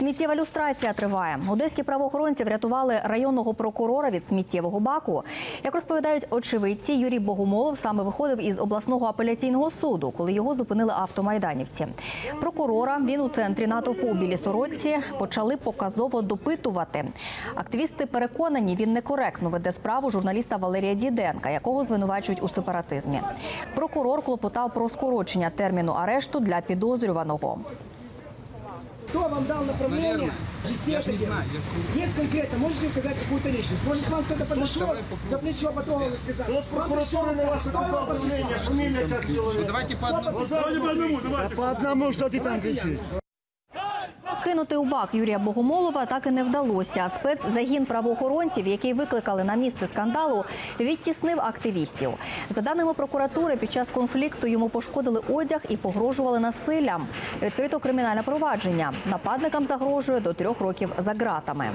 Сміттєва люстрація триває. Одеські правоохоронці врятували районного прокурора від сміттєвого баку. Як розповідають очевидці, Юрій Богомолов саме виходив із обласного апеляційного суду, коли його зупинили автомайданівці. Прокурора він у центрі натовпу у білій сорочці почали показово допитувати. Активісти переконані, він некоректно веде справу журналіста Валерія Діденка, якого звинувачують у сепаратизмі. Прокурор клопотав про скорочення терміну арешту для підозрюваного. Кто вам дал направление Наверное. Я это не дело? знаю, я- Есть конкретно, можете указать какую-то личность? Может, вам кто-то подошел, за плечо потрогал и сказал. Кто с прокуратуры на вас написал давление, фамилия как Ну, человека? давайте по одному. Давайте по одному, давайте. по одному, что ты там кричишь? Кинути у бак Юрія Богомолова так і не вдалося. Спецзагін правоохоронців, який викликали на місце скандалу, відтіснив активістів. За даними прокуратури, під час конфлікту йому пошкодили одяг і погрожували насиллям. Відкрито кримінальне провадження. Нападникам загрожує до трьох років за ґратами.